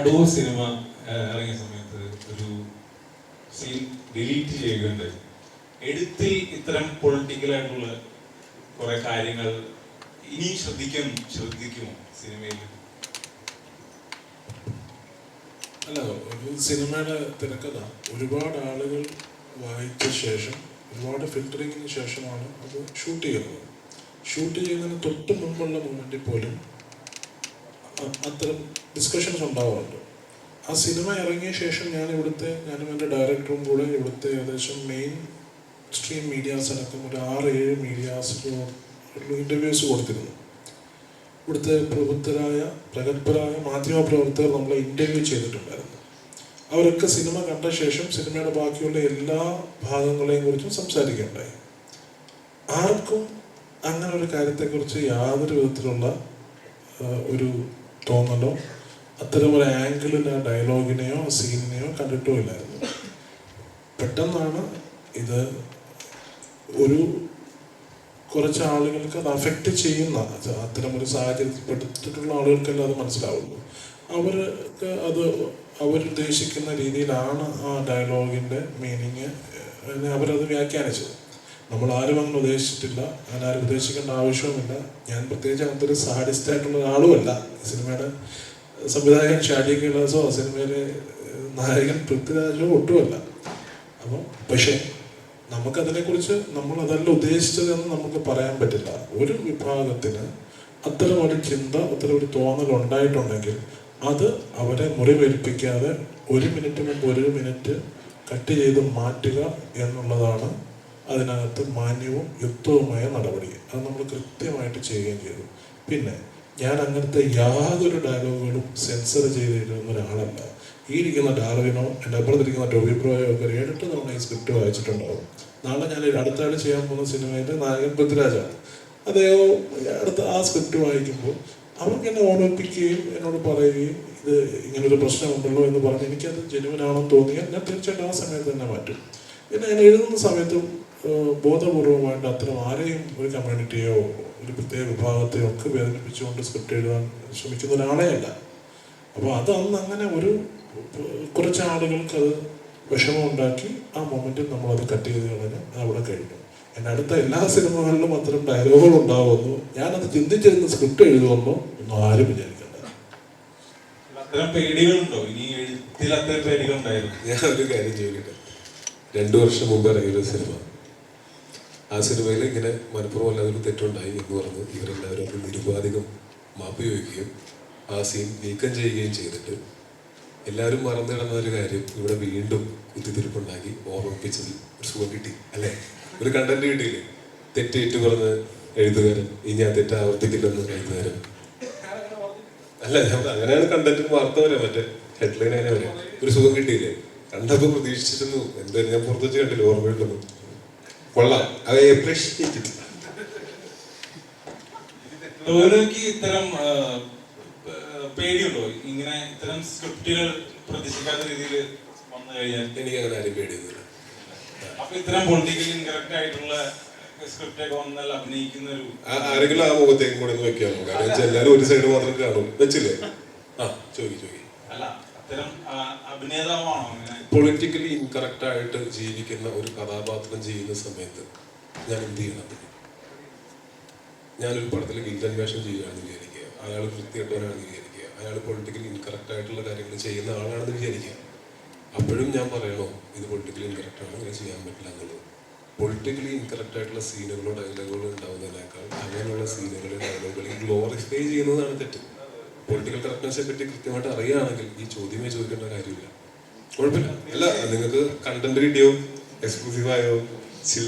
Adoor cinema ഇറങ്ങിയ സമയത്ത് ഒരു സീൻ ഡിലീറ്റ് ചെയ്യുകയുണ്ടായി. എഴുത്തിൽ ഇത്തരം പൊളിറ്റിക്കൽ ആയിട്ടുള്ള കുറെ കാര്യങ്ങൾ ഇനി ശ്രദ്ധിക്കും ശ്രദ്ധിക്കുമോ സിനിമയിൽ? അല്ല ഒരു സിനിമയുടെ തിരക്കഥ. ഒരുപാട് ആളുകൾ വായിച്ച ശേഷം ഒരുപാട് ഫിൽറ്ററിങ്ങിന് ശേഷമാണ് അത് ഷൂട്ട് ചെയ്യുന്നത്. ഷൂട്ട് ചെയ്യുന്നതിന് തൊട്ട് മുമ്പുള്ള മൂമെന്റിൽ പോലും അത്തരം ഡിസ്കഷൻസ് ഉണ്ടാവാറുണ്ട്. ആ സിനിമ ഇറങ്ങിയ ശേഷം ഞാൻ ഇവിടുത്തെ ഞാനും എന്റെ ഡയറക്ടറും കൂടെ ഇവിടുത്തെ ഏകദേശം മെയിൻ സ്ട്രീം മീഡിയാസ് അടക്കം ഒരു ആറ് ഏഴ് മീഡിയാസ് ഇന്റർവ്യൂസ് കൊടുത്തിരുന്നു. ഇവിടുത്തെ പ്രബുദ്ധരായ പ്രഗത്ഭരായ മാധ്യമപ്രവർത്തകർ നമ്മളെ ഇന്റർവ്യൂ ചെയ്തിട്ടുണ്ടായിരുന്നു. അവരൊക്കെ സിനിമ കണ്ട ശേഷം സിനിമയുടെ ബാക്കിയുള്ള എല്ലാ ഭാഗങ്ങളെയും കുറിച്ചും സംസാരിക്കുകയുണ്ടായി. ആർക്കും അങ്ങനെ ഒരു കാര്യത്തെക്കുറിച്ച് യാതൊരു വിധത്തിലുള്ള ഒരു തോന്നലോ അത്തരം ഒരു ആംഗിളിൽ ആ ഡയലോഗിനെയോ സീനിനെയോ കണ്ടിട്ടോ ഇല്ലായിരുന്നു. പെട്ടെന്നാണ് ഇത് ഒരു കുറച്ച് ആളുകൾക്ക് അത് അഫക്റ്റ് ചെയ്യുന്ന അത് അത്തരം ഒരു സാഹചര്യത്തിൽ പെട്ടിട്ടുള്ള ആളുകൾക്കല്ല അത് മനസ്സിലാവുള്ളൂ. അവർക്ക് അത് അവരുദ്ദേശിക്കുന്ന രീതിയിലാണ് ആ ഡയലോഗിന്റെ മീനിങ് അവരത് വ്യാഖ്യാനിച്ചത്. നമ്മൾ ആരും അങ്ങനെ ഉദ്ദേശിച്ചിട്ടില്ല. അങ്ങനെ ആരും ഉദ്ദേശിക്കേണ്ട ആവശ്യവുമില്ല. ഞാൻ പ്രത്യേകിച്ച് അങ്ങനത്തെ ഒരു സാഡിസ്റ്റ് ആയിട്ടുള്ള ഒരാളുമല്ല. ഈ സിനിമയുടെ സംവിധായകൻ ഷാഡി കൈലാസോ സിനിമയിലെ നായകൻ പൃഥ്വിരാജോ ഒട്ടുമല്ല. അപ്പം പക്ഷേ നമുക്കതിനെക്കുറിച്ച് നമ്മൾ അതല്ല ഉദ്ദേശിച്ചതെന്ന് നമുക്ക് പറയാൻ പറ്റില്ല. ഒരു വിഭാഗത്തിന് അത്തരമൊരു ചിന്ത അത്തരം ഒരു തോന്നൽ ഉണ്ടായിട്ടുണ്ടെങ്കിൽ അത് അവരെ മുറിവേൽപ്പിക്കാതെ ഒരു മിനിറ്റ് മുമ്പ് ഒരു മിനിറ്റ് കട്ട് ചെയ്ത് മാറ്റുക എന്നുള്ളതാണ് അതിനകത്ത് മാന്യവും യുക്തവുമായ നടപടി. അത് നമ്മൾ കൃത്യമായിട്ട് ചെയ്യുകയും ചെയ്തു. പിന്നെ ഞാൻ അങ്ങനത്തെ യാതൊരു ഡയലോഗുകളും സെൻസർ ചെയ്തിരുന്ന ഒരാളല്ല. ഈ ഇരിക്കുന്ന ഡാർവിനോ എന്റെ അപ്പുറത്തിരിക്കുന്ന ടോബി പ്രോയോ ഒക്കെ ഏഴെട്ട് തവണ ഈ സ്ക്രിപ്റ്റ് വായിച്ചിട്ടുണ്ടാവും. നാളെ ഞാൻ അടുത്ത ചെയ്യാൻ പോകുന്ന സിനിമയിലെ നായകൻ പൃഥ്വിരാജാണ്. അദ്ദേഹം അടുത്ത ആ സ്ക്രിപ്റ്റ് വായിക്കുമ്പോൾ അവർക്ക് എന്നെ ഓർമ്മിപ്പിക്കുകയും എന്നോട് പറയുകയും ഇത് ഇങ്ങനൊരു പ്രശ്നമുണ്ടല്ലോ എന്ന് പറഞ്ഞ് എനിക്കത് ജനുവനാണെന്ന് തോന്നിയാൽ ഞാൻ തീർച്ചയായിട്ടും ആ സമയത്ത് തന്നെ മാറ്റും. പിന്നെ ഞാൻ എഴുതുന്ന സമയത്തും ബോധപൂർവമായിട്ട് അത്തരം ആരെയും ഒരു കമ്മ്യൂണിറ്റിയോ ഒരു പ്രത്യേക വിഭാഗത്തെയോ ഒക്കെ വേദനിപ്പിച്ചുകൊണ്ട് സ്ക്രിപ്റ്റ് എഴുതാൻ ശ്രമിക്കുന്ന ഒരാളേ അല്ല അപ്പോൾ അത് അന്ന് അങ്ങനെ ഒരു കുറച്ച് ആളുകൾക്ക് അത് വിഷമം ഉണ്ടാക്കി ആ മൊമെന്റിൽ നമ്മൾ അത് കട്ട് ചെയ്ത് കളഞ്ഞ് അവിടെ കഴിഞ്ഞു. എന്റെ അടുത്ത എല്ലാ സിനിമകളിലും അത്തരം ഡയലോഗുകൾ ഉണ്ടാകുന്നു ഞാനത് ചിന്തിച്ചിരുന്ന സ്ക്രിപ്റ്റ് എഴുതുമെന്നോ ഒന്നും ആരും വിചാരിക്കണ്ട. അത്തരം പേടികളുണ്ടോ? ഇനി എഴുത്തിൽ അത്തരം പേടികളുണ്ടായിരുന്നു ഞാൻ ഒരു കാര്യം ചോദിക്കട്ടെ? രണ്ടു വർഷം മുമ്പ് ഇറങ്ങിയൊരു സിനിമ. ആ സിനിമയിൽ ഇങ്ങനെ മനഃപൂർവം അല്ലാതൊരു തെറ്റുണ്ടായി എന്ന് പറഞ്ഞ് ഇവരെല്ലാവരും അത് നിരുപാധികം മാപ്പ് ചോദിക്കുകയും ആ സീൻ നീക്കം ചെയ്യുകയും ചെയ്തിട്ട് എല്ലാവരും മറന്നിടുന്ന ഒരു കാര്യം ഇവിടെ വീണ്ടും കുത്തിത്തിരിപ്പുണ്ടാക്കി ഓർമ്മിപ്പിച്ചതിൽ ഒരു സുഖം കിട്ടി അല്ലേ? ഒരു കണ്ടന്റ് കിട്ടിയില്ലേ? തെറ്റേറ്റു പറഞ്ഞ് എഴുതുകാരൻ ഇനി ആ തെറ്റ് ആവർത്തിക്കില്ലെന്ന് എഴുതുകാരൻ അല്ല അങ്ങനെയാണ് കണ്ടന്റ് വാർത്ത വരാം മറ്റേ ഹെഡ്ലൈൻ അങ്ങനെ വരാം ഒരു സുഖം കിട്ടിയില്ലേ? കണ്ടപ്പോ പ്രതീക്ഷിച്ചിരുന്നു എന്തായാലും ഞാൻ പുറത്തു വെച്ച് കണ്ടില്ല ഓർമ്മയുണ്ടെന്ന്. കൊള്ളാം. അവയെ അപ്രീഷിയേറ്റ് ഇത്തരം പേടിയുണ്ടോ? ഇങ്ങനെ ഇത്തരം സ്ക്രിപ്റ്റുകൾ പ്രതീക്ഷിക്കാത്ത രീതിയിൽ വന്നു കഴിഞ്ഞാൽ? എനിക്ക് അങ്ങനെ ആരും പേടിയൊന്നുമില്ല. അപ്പൊ ഇത്തരം പൊളിറ്റിക്കലി ഇൻകറക്റ്റ് ആയിട്ടുള്ള ആരെങ്കിലും ആ മുഖത്തേക്കും കൂടെ ഒന്ന് വെക്കാമോ? കാരണം എല്ലാവരും ഒരു സൈഡ് മാത്രം കാണും. വെച്ചില്ലേ? ആ ചോദിക്കും ചോദി. പൊളിറ്റിക്കലി ഇൻകറക്റ്റ് ആയിട്ട് ജീവിക്കുന്ന ഒരു കഥാപാത്രം ചെയ്യുന്ന സമയത്ത് ഞാൻ എന്ത് ചെയ്യണം ഞാനൊരു പടത്തിൽ ഗിൽഡൻ ചെയ്യുകയാണെന്ന് വിചാരിക്കുക. അയാൾ വൃത്തികെട്ടവനാണെന്ന് വിചാരിക്കുക. അയാൾ പൊളിറ്റിക്കലി ഇൻകറക്റ്റ് ആയിട്ടുള്ള കാര്യങ്ങൾ ചെയ്യുന്ന ആളാണെന്ന് വിചാരിക്കുക. അപ്പോഴും ഞാൻ പറയണോ ഇത് പൊളിറ്റിക്കലി ഇൻകറക്റ്റ് ആണ് ഇങ്ങനെ ചെയ്യാൻ പറ്റില്ല എന്നുള്ളത്. പൊളിറ്റിക്കലി ഇൻകറക്റ്റ് ആയിട്ടുള്ള സീനുകളോ ഡയലോഗുകളോ ഉണ്ടാവുന്നതിനേക്കാൾ അങ്ങനെയുള്ള സീനുകളിൽ ഡയലോഗുകളിൽ ഗ്ലോറിഫൈ ചെയ്യുന്നതാണ് തെറ്റ്. പൊളിറ്റിക്കൽ കറക്റ്റ്നെസ്സിനെ പറ്റി കൃത്യമായിട്ട് അറിയുകയാണെങ്കിൽ ഈ ചോദ്യമേ ചോദിക്കേണ്ട കാര്യമില്ല. കുഴപ്പമില്ല. അല്ല നിങ്ങൾക്ക് കണ്ടന്റ് കിട്ടിയോ എക്സ്ക്ലൂസീവായോ ചിൽ